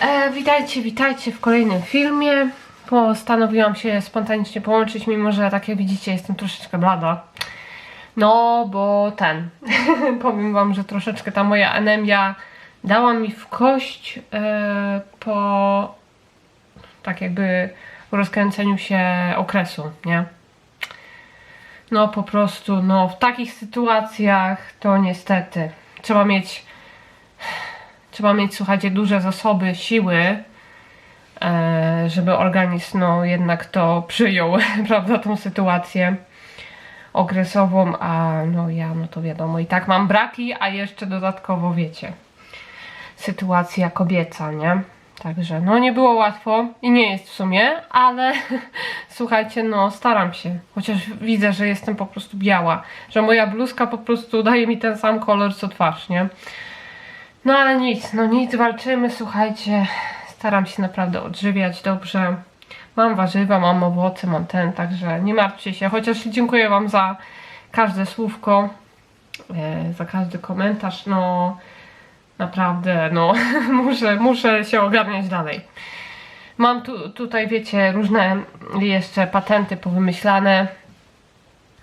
E, witajcie, witajcie w kolejnym filmie. Postanowiłam się spontanicznie połączyć, mimo że tak jak widzicie jestem troszeczkę blada. No, bo ten, powiem wam, że troszeczkę ta moja anemia dała mi w kość e, po tak jakby rozkręceniu się okresu, nie? No po prostu, no w takich sytuacjach to niestety trzeba mieć trzeba mieć, słuchajcie, duże zasoby siły, e, żeby organizm, no, jednak to przyjął, prawda, tą sytuację okresową, a no ja, no to wiadomo, i tak mam braki, a jeszcze dodatkowo, wiecie, sytuacja kobieca, nie? Także, no nie było łatwo i nie jest w sumie, ale słuchajcie, no staram się. Chociaż widzę, że jestem po prostu biała, że moja bluzka po prostu daje mi ten sam kolor co twarz, nie? No ale nic, no nic, walczymy, słuchajcie. Staram się naprawdę odżywiać dobrze. Mam warzywa, mam owoce, mam ten, także nie martwcie się. Chociaż dziękuję Wam za każde słówko, e, za każdy komentarz. No naprawdę, no muszę, muszę się ogarniać dalej. Mam tu, tutaj, wiecie, różne jeszcze patenty powymyślane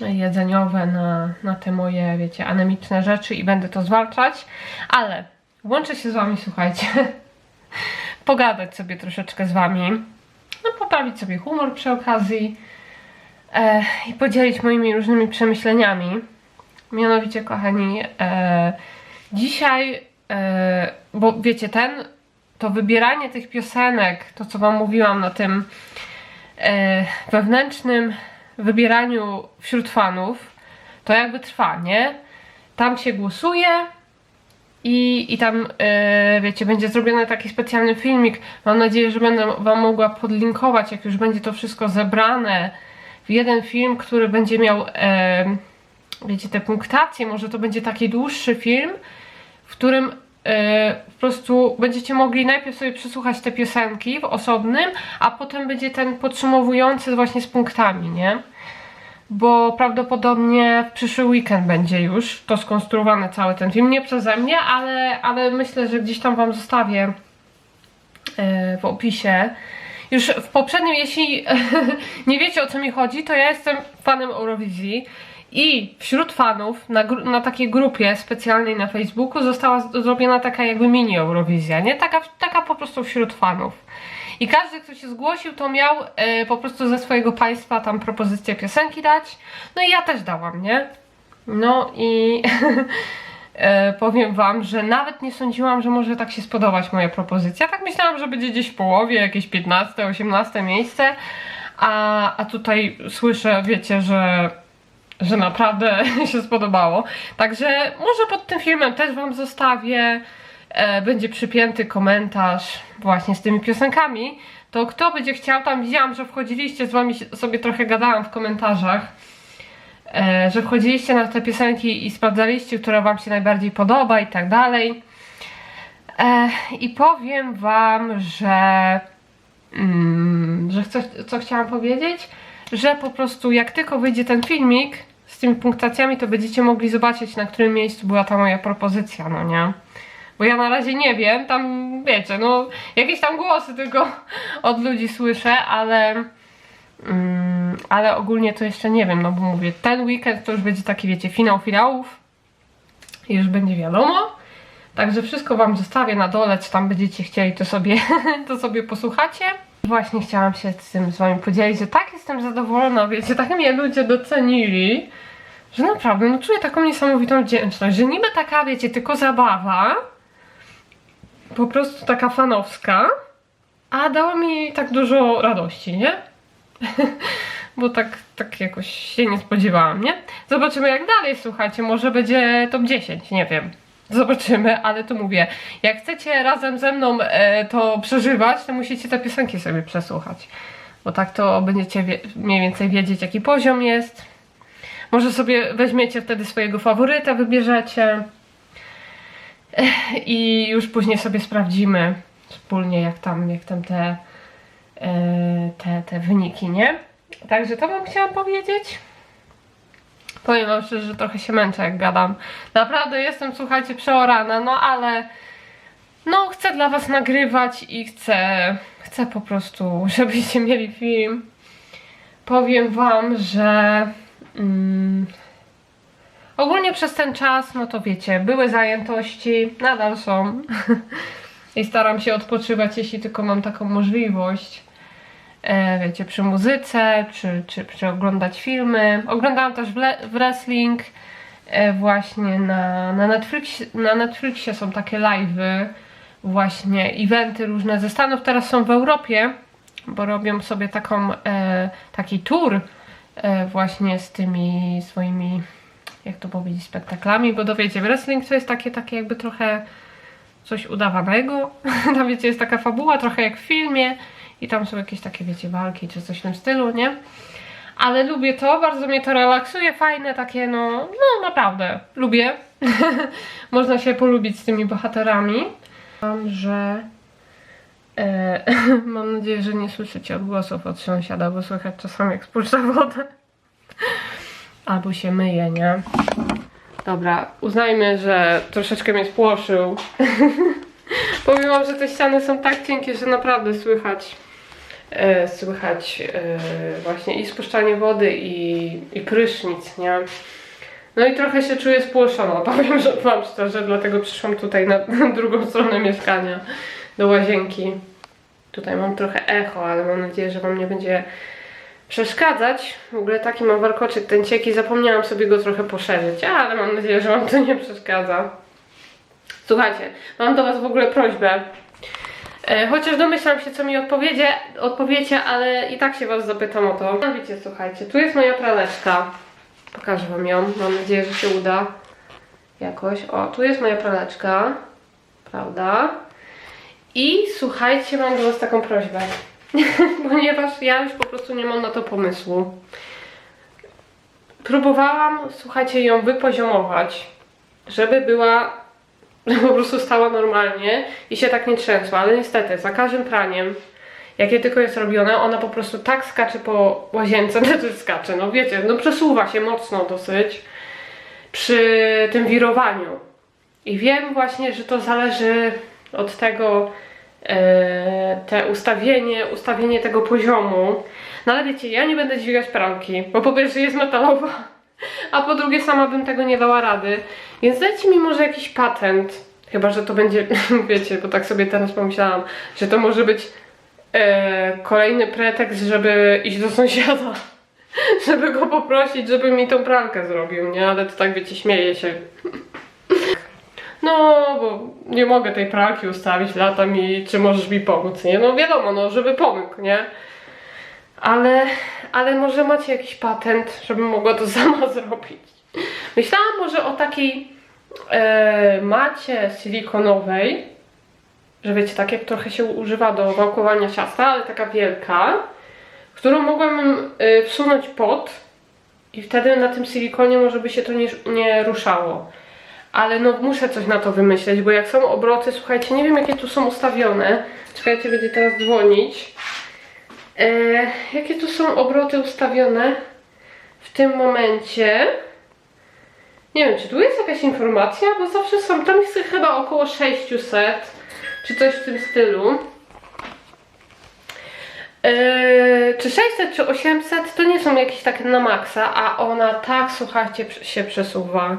jedzeniowe na, na te moje, wiecie, anemiczne rzeczy i będę to zwalczać, ale łączę się z Wami, słuchajcie, pogadać sobie troszeczkę z Wami, no poprawić sobie humor przy okazji e, i podzielić moimi różnymi przemyśleniami. Mianowicie, kochani, e, dzisiaj, e, bo wiecie, ten, to wybieranie tych piosenek, to co Wam mówiłam na tym e, wewnętrznym wybieraniu wśród fanów, to jakby trwa, nie? Tam się głosuje i, i tam, e, wiecie, będzie zrobiony taki specjalny filmik. Mam nadzieję, że będę Wam mogła podlinkować, jak już będzie to wszystko zebrane w jeden film, który będzie miał, e, wiecie, te punktacje. Może to będzie taki dłuższy film, w którym e, po prostu będziecie mogli najpierw sobie przesłuchać te piosenki w osobnym, a potem będzie ten podsumowujący właśnie z punktami, nie? Bo prawdopodobnie w przyszły weekend będzie już to skonstruowany cały ten film. Nie przeze mnie, ale, ale myślę, że gdzieś tam Wam zostawię e, w opisie. Już w poprzednim, jeśli nie wiecie o co mi chodzi, to ja jestem fanem Eurowizji i wśród fanów na, na takiej grupie specjalnej na Facebooku została zrobiona taka jakby mini Eurowizja, nie? Taka, taka po prostu wśród fanów. I każdy, kto się zgłosił, to miał e, po prostu ze swojego państwa tam propozycję piosenki dać. No i ja też dałam, nie? No i e, powiem wam, że nawet nie sądziłam, że może tak się spodobać moja propozycja. Tak myślałam, że będzie gdzieś w połowie, jakieś 15, 18 miejsce. A, a tutaj słyszę, wiecie, że że naprawdę się spodobało. Także może pod tym filmem też Wam zostawię. E, będzie przypięty komentarz właśnie z tymi piosenkami. To kto będzie chciał, tam widziałam, że wchodziliście, z Wami sobie trochę gadałam w komentarzach, e, że wchodziliście na te piosenki i sprawdzaliście, która Wam się najbardziej podoba i tak dalej. E, I powiem Wam, że mm, że coś, co chciałam powiedzieć, że po prostu jak tylko wyjdzie ten filmik z tymi punktacjami, to będziecie mogli zobaczyć, na którym miejscu była ta moja propozycja, no nie? Bo ja na razie nie wiem, tam wiecie, no jakieś tam głosy tylko od ludzi słyszę, ale mm, ale ogólnie to jeszcze nie wiem, no bo mówię, ten weekend to już będzie taki, wiecie, finał finałów i już będzie wiadomo. Także wszystko Wam zostawię na dole, co tam będziecie chcieli, to sobie, to sobie posłuchacie. Właśnie chciałam się z tym z Wami podzielić, że tak jestem zadowolona, wiecie, tak mnie ludzie docenili, że naprawdę, no czuję taką niesamowitą wdzięczność, że niby taka, wiecie, tylko zabawa, po prostu taka fanowska, a dała mi tak dużo radości, nie? Bo tak, tak jakoś się nie spodziewałam, nie? Zobaczymy jak dalej, słuchajcie, może będzie top 10, nie wiem. Zobaczymy, ale tu mówię, jak chcecie razem ze mną e, to przeżywać, to musicie te piosenki sobie przesłuchać. Bo tak to będziecie mniej więcej wiedzieć, jaki poziom jest. Może sobie weźmiecie wtedy swojego faworyta, wybierzecie. I już później sobie sprawdzimy wspólnie, jak tam, jak tam te, e, te, te wyniki, nie? Także to wam chciałam powiedzieć. Powiem wam szczerze, że trochę się męczę jak gadam. Naprawdę jestem, słuchajcie, przeorana, no ale no chcę dla was nagrywać i chcę, chcę po prostu, żebyście mieli film. Powiem wam, że mm, ogólnie przez ten czas, no to wiecie, były zajętości, nadal są. I staram się odpoczywać, jeśli tylko mam taką możliwość. E, wiecie, przy muzyce, czy, czy, czy oglądać filmy. Oglądałam też wrestling. E, właśnie na, na, Netflix, na Netflixie są takie live'y, właśnie eventy różne ze Stanów. Teraz są w Europie, bo robią sobie taką, e, taki tour e, właśnie z tymi swoimi, jak to powiedzieć, spektaklami, bo to wiecie, wrestling to jest takie, takie jakby trochę coś udawanego. Tam wiecie, jest taka fabuła, trochę jak w filmie i tam są jakieś takie, wiecie, walki czy coś w tym stylu, nie? Ale lubię to, bardzo mnie to relaksuje, fajne takie, no, no naprawdę, lubię. Można się polubić z tymi bohaterami. Mam, że e, mam nadzieję, że nie słyszycie odgłosów od sąsiada, bo słychać czasami jak spuszcza wodę. Albo się myje, nie? Dobra, uznajmy, że troszeczkę mnie spłoszył. Powiem wam, że te ściany są tak cienkie, że naprawdę słychać e, słychać e, właśnie i spuszczanie wody i, i prysznic, nie? No i trochę się czuję spłoszona, powiem że wam szczerze, dlatego przyszłam tutaj na, na drugą stronę mieszkania, do łazienki. Tutaj mam trochę echo, ale mam nadzieję, że wam nie będzie przeszkadzać. W ogóle taki mam warkoczyk, ten cieki, zapomniałam sobie go trochę poszerzyć, ale mam nadzieję, że wam to nie przeszkadza. Słuchajcie, mam do was w ogóle prośbę. E, chociaż domyślam się, co mi odpowiedzie, odpowiecie, ale i tak się was zapytam o to. No wiecie, słuchajcie, tu jest moja praleczka. Pokażę wam ją, mam nadzieję, że się uda jakoś. O, tu jest moja praleczka, prawda? I słuchajcie, mam do was taką prośbę. Ponieważ ja już po prostu nie mam na to pomysłu. Próbowałam, słuchajcie, ją wypoziomować, żeby była po prostu stała normalnie i się tak nie trzęsła, ale niestety za każdym praniem, jakie tylko jest robione, ona po prostu tak skacze po łazience, znaczy skacze, no wiecie, no przesuwa się mocno dosyć przy tym wirowaniu. I wiem właśnie, że to zależy od tego, te ustawienie, ustawienie tego poziomu. No ale wiecie, ja nie będę dźwigać pralki, bo po pierwsze jest metalowa, a po drugie sama bym tego nie dała rady. Więc dajcie mi może jakiś patent. Chyba, że to będzie, wiecie, bo tak sobie teraz pomyślałam, że to może być e, kolejny pretekst, żeby iść do sąsiada. Żeby go poprosić, żeby mi tą pralkę zrobił, nie? Ale to tak, wiecie, śmieję się. No, bo nie mogę tej pralki ustawić, lata mi, czy możesz mi pomóc, nie? No wiadomo, no, żeby pomógł, nie? Ale, ale może macie jakiś patent, żebym mogła to sama zrobić. Myślałam może o takiej e, macie silikonowej, że wiecie, tak jak trochę się używa do wałkowania ciasta, ale taka wielka, którą mogłabym e, wsunąć pod i wtedy na tym silikonie może by się to nie, nie ruszało. Ale no muszę coś na to wymyśleć, bo jak są obroty, słuchajcie, nie wiem jakie tu są ustawione. Czekajcie, będzie teraz dzwonić. E, jakie tu są obroty ustawione w tym momencie? Nie wiem, czy tu jest jakaś informacja, bo zawsze są, tam jest chyba około 600, czy coś w tym stylu. Eee, czy 600, czy 800 to nie są jakieś takie na maksa, a ona tak, słuchajcie, się przesuwa,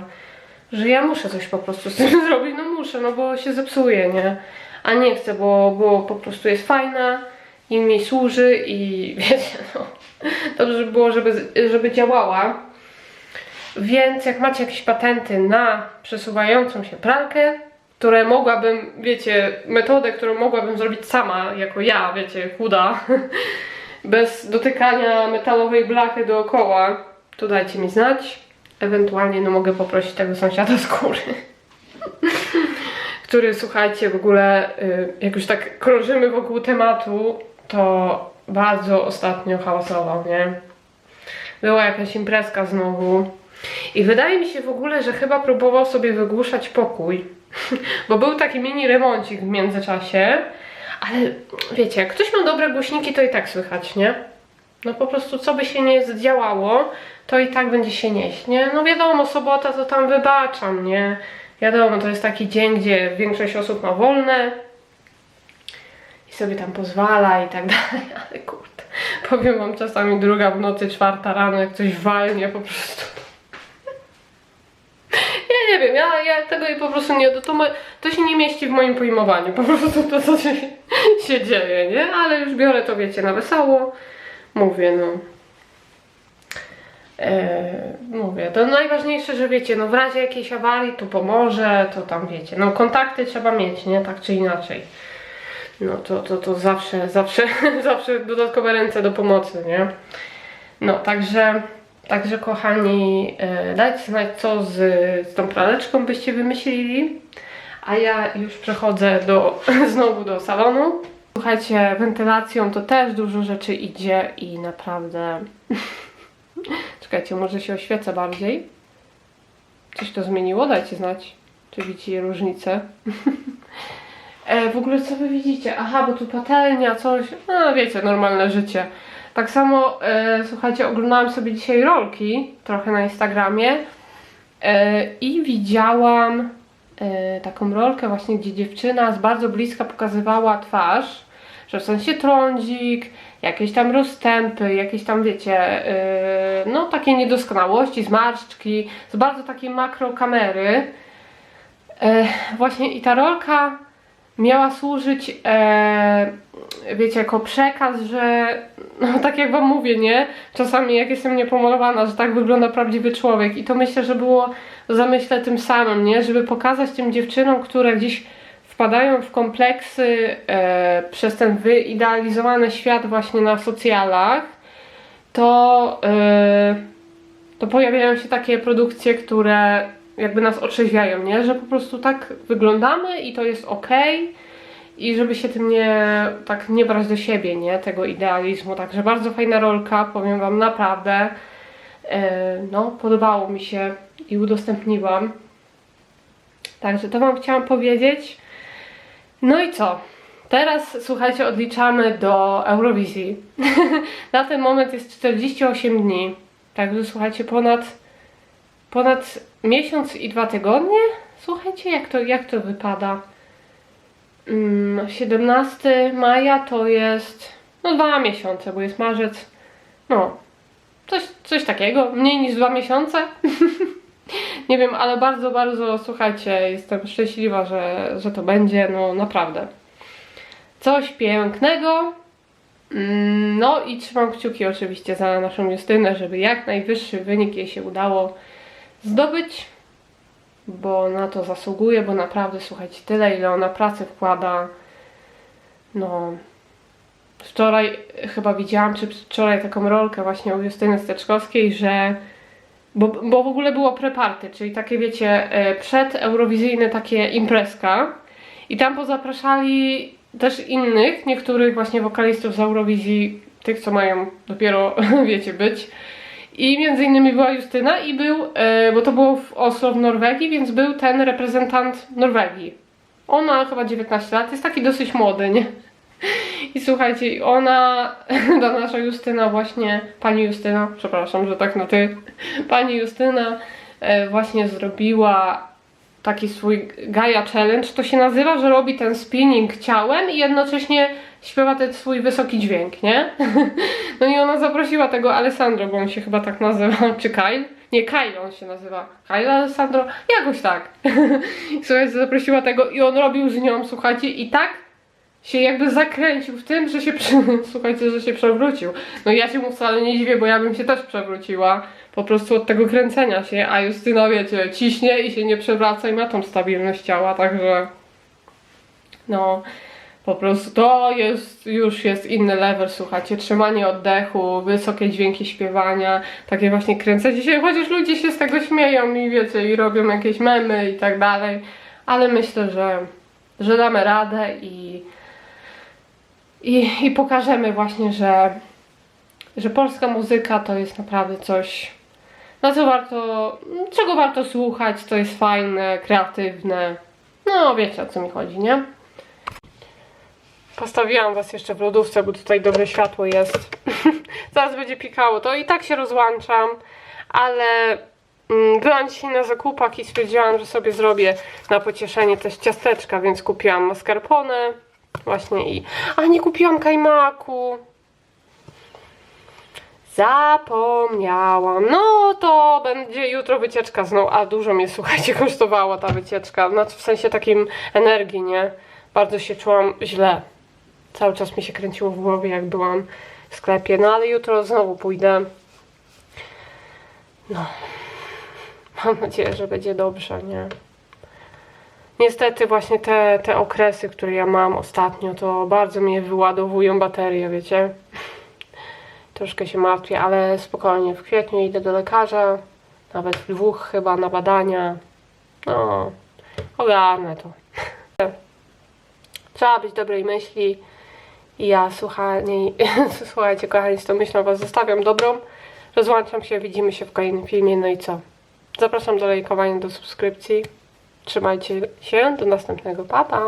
że ja muszę coś po prostu z tym zrobić, no muszę, no bo się zepsuje, nie? A nie chcę, bo, bo po prostu jest fajna i mi służy i wiecie, no, dobrze by było, żeby, żeby działała. Więc jak macie jakieś patenty na przesuwającą się pralkę, które mogłabym, wiecie, metodę, którą mogłabym zrobić sama, jako ja, wiecie, chuda, bez dotykania metalowej blachy dookoła, to dajcie mi znać. Ewentualnie no mogę poprosić tego sąsiada z góry. który, słuchajcie, w ogóle, y, jak już tak krążymy wokół tematu, to bardzo ostatnio hałasował, nie? Była jakaś imprezka znowu. I wydaje mi się w ogóle, że chyba próbował sobie wygłuszać pokój. Bo był taki mini remoncik w międzyczasie. Ale wiecie, jak ktoś ma dobre głośniki, to i tak słychać, nie? No po prostu co by się nie zdziałało, to i tak będzie się nieść, nie? No wiadomo, sobota to tam wybaczam, nie? Wiadomo, to jest taki dzień, gdzie większość osób ma wolne i sobie tam pozwala i tak dalej, ale kurde, powiem wam czasami druga w nocy, czwarta rano, jak coś walnie po prostu. Ja nie wiem, ja, ja tego i po prostu nie, to, to się nie mieści w moim pojmowaniu, po prostu to, co się, się dzieje, nie? Ale już biorę to, wiecie, na wesoło, mówię, no. E, mówię, to najważniejsze, że wiecie, no w razie jakiejś awarii tu pomoże, to tam wiecie, no kontakty trzeba mieć, nie? Tak czy inaczej. No to, to, to zawsze, zawsze, zawsze dodatkowe ręce do pomocy, nie? No, także, także kochani, e, dajcie znać, co z, z tą praleczką byście wymyślili. A ja już przechodzę do, znowu do salonu. Słuchajcie, wentylacją to też dużo rzeczy idzie i naprawdę... Czekajcie, może się oświecę bardziej. Coś to zmieniło? Dajcie znać, czy widzicie różnicę. e, w ogóle co wy widzicie? Aha, bo tu patelnia, coś. No wiecie, normalne życie. Tak samo, e, słuchajcie, oglądałam sobie dzisiaj rolki, trochę na Instagramie e, i widziałam e, taką rolkę właśnie, gdzie dziewczyna z bardzo bliska pokazywała twarz, że w sensie trądzik, jakieś tam rozstępy, jakieś tam wiecie, yy, no takie niedoskonałości, zmarszczki, z bardzo takiej makrokamery. Yy, właśnie i ta rolka miała służyć, yy, wiecie, jako przekaz, że no tak jak wam mówię, nie? Czasami jak jestem niepomalowana, że tak wygląda prawdziwy człowiek i to myślę, że było w zamyśle tym samym, nie? Żeby pokazać tym dziewczynom, które gdzieś wpadają w kompleksy e, przez ten wyidealizowany świat właśnie na socjalach, to, e, to pojawiają się takie produkcje, które jakby nas otrzeźwiają, nie? Że po prostu tak wyglądamy i to jest ok i żeby się tym nie, tak nie brać do siebie, nie? Tego idealizmu. Także bardzo fajna rolka, powiem wam naprawdę. E, no, podobało mi się i udostępniłam. Także to wam chciałam powiedzieć. No i co? Teraz słuchajcie, odliczamy do Eurowizji. Na ten moment jest 48 dni. Także słuchajcie, ponad, ponad miesiąc i dwa tygodnie. Słuchajcie, jak to, jak to wypada. Mm, 17 maja to jest no dwa miesiące, bo jest marzec. No, coś, coś takiego. Mniej niż dwa miesiące. Nie wiem, ale bardzo, bardzo, słuchajcie, jestem szczęśliwa, że, że to będzie, no naprawdę. Coś pięknego. Mm, No i trzymam kciuki oczywiście za naszą Justynę, żeby jak najwyższy wynik jej się udało zdobyć, bo na to zasługuje, bo naprawdę, słuchajcie, tyle ile ona pracy wkłada. No, wczoraj chyba widziałam, czy wczoraj taką rolkę właśnie u Justyny Steczkowskiej, że bo, bo w ogóle było preparty, czyli takie wiecie, e, przedeurowizyjne takie imprezka i tam pozapraszali też innych, niektórych właśnie wokalistów z Eurowizji, tych co mają dopiero, wiecie, być. I między innymi była Justyna i był, e, bo to było w Oslo w Norwegii, więc był ten reprezentant Norwegii. Ona chyba 19 lat, jest taki dosyć młody, nie? I słuchajcie, ona, ta nasza Justyna właśnie, pani Justyna, przepraszam, że tak na ty, pani Justyna e, właśnie zrobiła taki swój Gaia Challenge. To się nazywa, że robi ten spinning ciałem i jednocześnie śpiewa ten swój wysoki dźwięk, nie? No i ona zaprosiła tego Alessandro, bo on się chyba tak nazywa, czy Kyle? Nie, Kyle on się nazywa. Kyle Alessandro? Jakoś tak. Słuchajcie, zaprosiła tego i on robił z nią, słuchajcie, i tak się jakby zakręcił w tym, że się, przy... słuchajcie, że się przewrócił. No ja się mu wcale nie dziwię, bo ja bym się też przewróciła. Po prostu od tego kręcenia się, a Justyna, wiecie, ciśnie i się nie przewraca i ma tą stabilność ciała, także no po prostu to jest, już jest inny level, słuchajcie, trzymanie oddechu, wysokie dźwięki śpiewania, takie właśnie kręcenie się, chociaż ludzie się z tego śmieją i wiecie, i robią jakieś memy i tak dalej, ale myślę, że, że damy radę i i, i pokażemy właśnie, że, że polska muzyka to jest naprawdę coś, na co warto, czego warto słuchać, co jest fajne, kreatywne. No, wiecie o co mi chodzi, nie? Postawiłam was jeszcze w lodówce, bo tutaj dobre światło jest. Zaraz będzie pikało. To i tak się rozłączam, ale Mm, Byłam dzisiaj na zakupach i stwierdziłam, że sobie zrobię na pocieszenie też ciasteczka, więc kupiłam mascarpone właśnie i... A, nie kupiłam kajmaku! Zapomniałam. No to będzie jutro wycieczka znowu. A dużo mnie, słuchajcie, kosztowała ta wycieczka. Znaczy w sensie takim energii, nie? Bardzo się czułam źle. Cały czas mi się kręciło w głowie, jak byłam w sklepie. No ale jutro znowu pójdę. No. Mam nadzieję, że będzie dobrze, nie? Niestety właśnie te, te okresy, które ja mam ostatnio, to bardzo mnie wyładowują baterie, wiecie? Troszkę się martwię, ale spokojnie. W kwietniu idę do lekarza, nawet w dwóch chyba na badania. No, ogarnę to. Trzeba być dobrej myśli. I ja, słuchani, słuchajcie, kochani, z tą myślą Was zostawiam dobrą. Rozłączam się, widzimy się w kolejnym filmie. No i co? Zapraszam do lajkowania, do subskrypcji. Trzymajcie się, do następnego. Pa, pa!